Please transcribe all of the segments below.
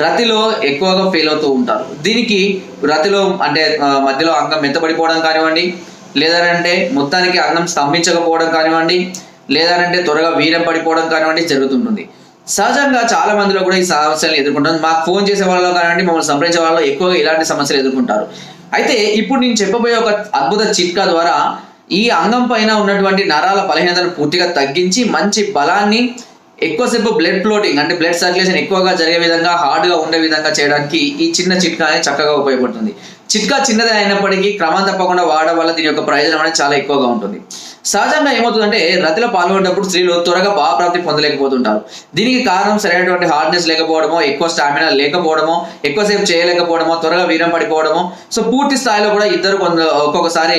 రతిలో ఎక్కువగా ఫెయిల్ అవుతూ ఉంటారు. దీనికి రతిలో అంటే మధ్యలో అంగం మెత్తబడిపోవడం కానివ్వండి లేదంటే మొత్తానికి అంగం స్తంభించకపోవడం కానివ్వండి లేదంటే త్వరగా వీరం పడిపోవడం కానివ్వండి జరుగుతుంటుంది. సహజంగా చాలా మందిలో కూడా ఈ సమస్యలు ఎదుర్కొంటారు. మాకు ఫోన్ చేసే వాళ్ళలో కానివ్వండి మమ్మల్ని సంప్రదించే వాళ్ళలో ఎక్కువగా ఇలాంటి సమస్యలు ఎదుర్కొంటారు. అయితే ఇప్పుడు నేను చెప్పబోయే ఒక అద్భుత చిట్కా ద్వారా ఈ అంగం పైన ఉన్నటువంటి నరాల బలహీనతను పూర్తిగా తగ్గించి మంచి బలాన్ని ఎక్కువసేపు బ్లడ్ ఫ్లోటింగ్ అంటే బ్లడ్ సర్క్యులేషన్ ఎక్కువగా జరిగే విధంగా హార్డ్గా ఉండే విధంగా చేయడానికి ఈ చిన్న చిట్కా అనేది చక్కగా ఉపయోగపడుతుంది. చిట్కా చిన్నదే అయినప్పటికీ క్రమం తప్పకుండా వాడడం వల్ల దీని యొక్క ప్రయోజనం అనేది చాలా ఎక్కువగా ఉంటుంది. సహజంగా ఏమవుతుందంటే రతిలో పాల్గొనేటప్పుడు స్త్రీలు త్వరగా భావప్రాప్తి పొందలేకపోతుంటారు. దీనికి కారణం సరైనటువంటి హార్డ్నెస్ లేకపోవడమో ఎక్కువ స్టామినా లేకపోవడమో ఎక్కువసేపు చేయలేకపోవడమో త్వరగా వీరం పడిపోవడమో సో పూర్తి స్థాయిలో కూడా ఇద్దరు కొంత ఒక్కొక్కసారి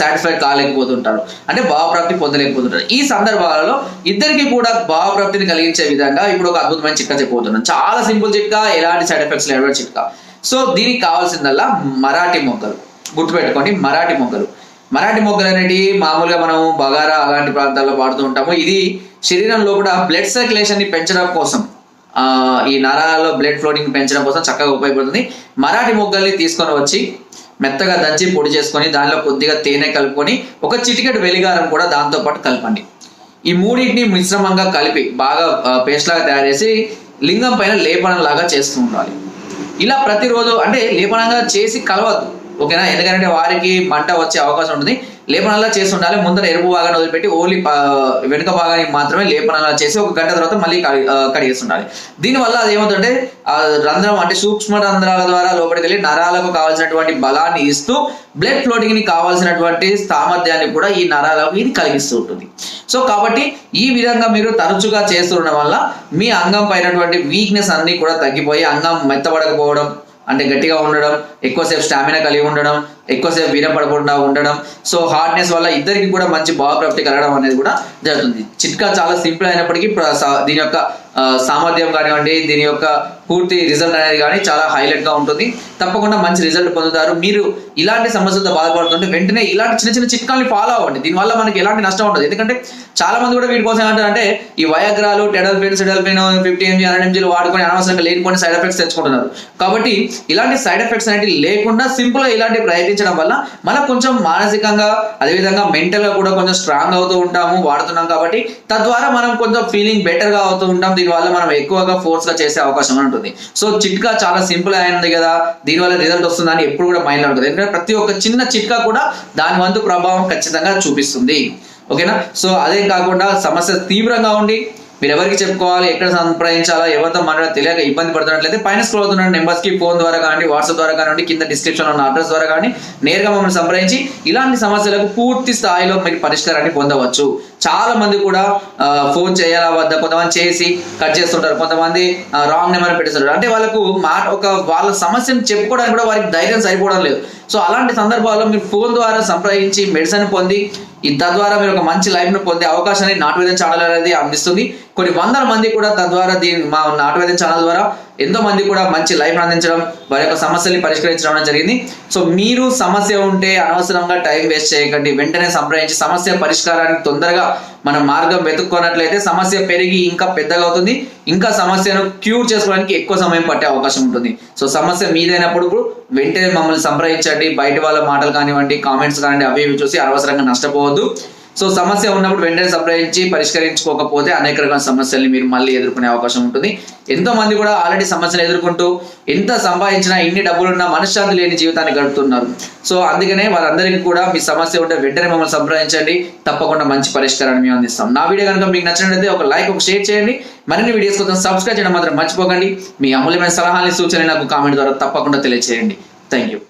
సాటిస్ఫైడ్ కాలేకపోతుంటారు. అంటే భావప్రాప్తి పొందలేకపోతుంటారు. ఈ సందర్భాలలో ఇద్దరికి కూడా భావప్రాప్తిని కలిగించే విధంగా ఇప్పుడు ఒక అద్భుతమైన చిట్కా చెప్పబోతున్నాను. చాలా సింపుల్ చిట్కా ఎలాంటి సైడ్ ఎఫెక్ట్స్ లేనటువంటి చిట్కా. సో దీనికి కావాల్సిందల్లా మరాఠీ మొగ్గలు. గుర్తుపెట్టుకోండి మరాఠీ మొగ్గలు. మరాఠీ మొగ్గలు అనేటివి మామూలుగా మనం బగారా అలాంటి ప్రాంతాల్లో వాడుతూ ఉంటాము. ఇది శరీరంలో కూడా బ్లడ్ సర్క్యులేషన్ని పెంచడం కోసం ఈ నరాలలో బ్లడ్ ఫ్లోటింగ్ పెంచడం కోసం చక్కగా ఉపయోగపడుతుంది. మరాఠీ మొగ్గల్ని తీసుకొని వచ్చి మెత్తగా దంచి పొడి చేసుకొని దానిలో కొద్దిగా తేనె కలుపుకొని ఒక చిటికెట్ వెలిగారం కూడా దాంతో పాటు కలపండి. ఈ మూడింటిని మిశ్రమంగా కలిపి బాగా పేస్ట్ లాగా తయారు చేసి లింగం పైన లేపనం లాగా చేస్తూ ఉండాలి. ఇలా ప్రతిరోజు అంటే లేపనంగా చేసి కలవద్దు. ఓకేనా? ఎందుకంటే వారికి మంట వచ్చే అవకాశం ఉంటుంది. లేపనలా చేసి ఉండాలి. ముందర ఎరుపు భాగాన్ని వదిలిపెట్టి ఓన్లీ వెనుక భాగానికి మాత్రమే లేపనలా చేసి ఒక గంట తర్వాత మళ్ళీ కడి- కడిగేసి ఉండాలి. దీనివల్ల అది ఏమవుతుందంటే రంధ్రం అంటే సూక్ష్మ రంధ్రాల ద్వారా లోపలికి వెళ్ళి నరాలకు కావాల్సినటువంటి బలాన్ని ఇస్తూ బ్లడ్ ఫ్లోటింగ్ని కావాల్సినటువంటి సామర్థ్యాన్ని కూడా ఈ నరాలకు ఇది కలిగిస్తూ ఉంటుంది. సో కాబట్టి ఈ విధంగా మీరు తరచుగా చేస్తుండడం వల్ల మీ అంగం పైనటువంటి వీక్నెస్ అన్ని కూడా తగ్గిపోయి అంగం మెత్తబడకపోవడం అంటే గట్టిగా ఉండడం ఎక్కువసేపు స్టామినా కలిగి ఉండడం ఎక్కువసేపు వీరం పడకుండా ఉండడం. సో హార్డ్నెస్ వల్ల ఇద్దరికి కూడా మంచి భావప్రాప్తి కలగడం అనేది కూడా జరుగుతుంది. చిట్కా చాలా సింపుల్ అయినప్పటికీ ప్ర- దీని యొక్క సామర్థ్యం కానివ్వండి దీని యొక్క పూర్తి రిజల్ట్ అనేది కానీ చాలా హైలైట్గా ఉంటుంది. తప్పకుండా మంచి రిజల్ట్ పొందుతారు. మీరు ఇలాంటి సమస్యలతో బాధపడుతుంటే వెంటనే ఇలాంటి చిన్న చిన్న చిట్కాలని ఫాలో అవ్వండి. దీనివల్ల మనకి ఎలాంటి నష్టం ఉండదు. ఎందుకంటే చాలా మంది కూడా వీటి కోసం ఏమంటారంటే ఈ వయాగ్రాలు సెడల్ పెయిన్ ఫిఫ్టీ ఎంజీ హండ్రెడ్ ఎంజీలు వాడుకొని అనవసరంగా లేనిపోయిన సైడ్ ఎఫెక్ట్స్ తెచ్చుకుంటున్నారు. కాబట్టి ఇలాంటి సైడ్ ఎఫెక్ట్స్ అనేవి లేకుండా సింపుల్గా ఇలాంటి ప్రయత్నించడం వల్ల మనకు కొంచెం మానసికంగా అదేవిధంగా మెంటల్గా కూడా కొంచెం స్ట్రాంగ్ అవుతూ ఉంటాము వాడుతున్నాం కాబట్టి తద్వారా మనం కొంచెం ఫీలింగ్ బెటర్గా అవుతూ ఉంటాం. దీనివల్ల మనం ఎక్కువగా ఫోర్స్గా చేసే అవకాశం ఉంటుంది. సో చిట్కా చాలా సింపుల్ అయింది కదా. దీనివల్ల రిజల్ట్ వస్తుందని ఎప్పుడు కూడా మైండ్లో ఉంటుంది ఎందుకంటే ప్రతి ఒక్క చిన్న చిట్కా కూడా దాని వంతు ప్రభావం ఖచ్చితంగా చూపిస్తుంది. ఓకేనా సో అదే కాకుండా సమస్య తీవ్రంగా ఉండి మీరు ఎవరికి చెప్పుకోవాలి ఎక్కడ సంప్రదించాలా ఎవరితో మాట్లాడాలో తెలియక ఇబ్బంది పడుతున్నట్లయితే పైన స్క్రోల్ అవుతున్న నెంబర్స్కి ఫోన్ ద్వారా కానీ వాట్సాప్ ద్వారా కానివ్వండి కింద డిస్క్రిప్షన్ ఉన్న అడ్రస్ ద్వారా కానీ నేరుగా మమ్మల్ని సంప్రదించి ఇలాంటి సమస్యలకు పూర్తి స్థాయిలో మీరు పరిష్కారాన్ని పొందవచ్చు. చాలా మంది కూడా ఫోన్ చేయాలా వద్ద కొంతమంది చేసి కట్ చేస్తుంటారు కొంతమంది రాంగ్ నెంబర్ పెట్టేస్తుంటారు. అంటే వాళ్ళకు మాట ఒక వాళ్ళ సమస్యను చెప్పుకోవడానికి కూడా వారికి ధైర్యం సరిపోవడం లేదు. సో అలాంటి సందర్భాల్లో మీరు ఫోన్ ద్వారా సంప్రదించి మెడిసిన్ పొంది తద్వారా మీరు ఒక మంచి లైఫ్ను పొందే అవకాశాన్ని నాటు వేదం ఛానల్ అనేది అందిస్తుంది. కొన్ని వందల మంది కూడా తద్వారా దీని మా నాటు ఛానల్ ద్వారా ఎంతో మంది కూడా మంచి లైఫ్ అందించడం వారి యొక్క సమస్యల్ని పరిష్కరించడం అనేది జరిగింది. సో మీరు సమస్య ఉంటే అనవసరంగా టైం వేస్ట్ చేయకండి. వెంటనే సంప్రదించి సమస్య పరిష్కారానికి తొందరగా మనం మార్గం వెతుక్కున్నట్లయితే సమస్య పెరిగి ఇంకా పెద్దగా అవుతుంది. ఇంకా సమస్యను క్యూర్ చేసుకోవడానికి ఎక్కువ సమయం పట్టే అవకాశం ఉంటుంది. సో సమస్య మీదైనప్పుడు వెంటనే మమ్మల్ని సంప్రదించండి. బయట వాళ్ళ మాటలు కానివ్వండి కామెంట్స్ కానివ్వండి అవి ఇవి చూసి అనవసరంగా నష్టపోవద్దు. సో సమస్య ఉన్నప్పుడు వెంటనే సంప్రదించి పరిష్కరించుకోకపోతే అనేక రకాల సమస్యల్ని మీరు మళ్ళీ ఎదుర్కొనే అవకాశం ఉంటుంది. ఎంతో మంది కూడా ఆల్రెడీ సమస్యలు ఎదుర్కొంటూ ఎంత సంపాదించినా ఎన్ని డబ్బులున్నా మనశ్శాంతి లేని జీవితాన్ని గడుపుతున్నారు. సో అందుకనే వారందరికీ కూడా మీ సమస్య ఉంటే వెంటనే మమ్మల్ని సంప్రదించండి. తప్పకుండా మంచి పరిష్కారాన్ని మేము అందిస్తాం. నా వీడియో కనుక మీకు నచ్చినట్లయితే ఒక లైక్ ఒక షేర్ చేయండి. మరిన్ని వీడియోస్ కోసం సబ్స్క్రైబ్ చేయడం మాత్రం మర్చిపోకండి. మీ అమూల్యమైన సలహాలని సూచనలు నాకు కామెంట్ ద్వారా తప్పకుండా తెలియజేయండి థ్యాంక్ యూ